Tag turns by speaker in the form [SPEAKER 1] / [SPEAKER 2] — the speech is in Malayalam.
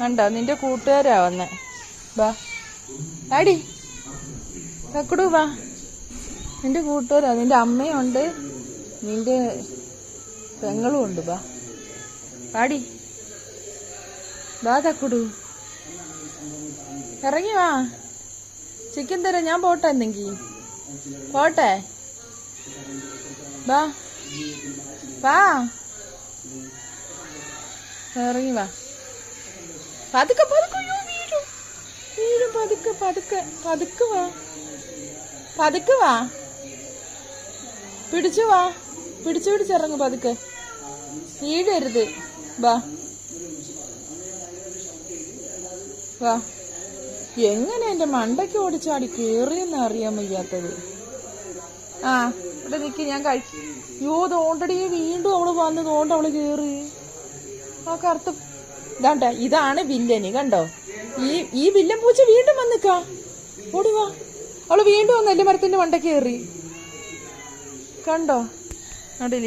[SPEAKER 1] കണ്ടോ? നിന്റെ കൂട്ടുകാരാ വന്നെ. വാ. ആടി തക്കുടു വാ. നിന്റെ കൂട്ടുകാരാ. നിന്റെ അമ്മയുണ്ട്. നിന്റെ പെങ്ങളും ഉണ്ട്. ബാ പാടി ബാ തക്കുടു ഇറങ്ങി വാ. ചിക്കൻ തരാം ഞാൻ പോട്ടെ എന്നെങ്കി പോട്ടെ. ബാ വാ. ഇറങ്ങി വാ. പതുക്കെ പതുക്കെ അയ്യോ, വീഴും. വീഴും പതുക്കെ പതുക്കെ പതുക്കെ വാ. പതുക്കെ വാ. പിടിച്ചു വാ. പിടിച്ചു പിടിച്ചിറങ്ങ് പതുക്കെ. വീഴരുത്. വാ. വാ. എങ്ങനെ എന്റെ മണ്ടയ്ക്ക് ഓടിച്ചാടി കേറിയെന്ന് അറിയാൻ വയ്യാത്തത്? ആ ഇവിടെ നിക്ക് ഞാൻ കഴിക്കും യോ തോണ്ടടി വീണ്ടും അവൾ വന്ന് തോണ്ട അവൾ കേറി. ആ കറുത്ത ഇതാണ്ട ഇതാണ് വില്ലന് കണ്ടോ? ഈ ഈ വില്ലൻ പൂച്ച വീണ്ടും വന്നിക്കാ. ഓടിവാ അവൾ വീണ്ടും വന്ന് നെല്ലിമരത്തിന്റെ മണ്ട കയറി. കണ്ടോ? അവിടെ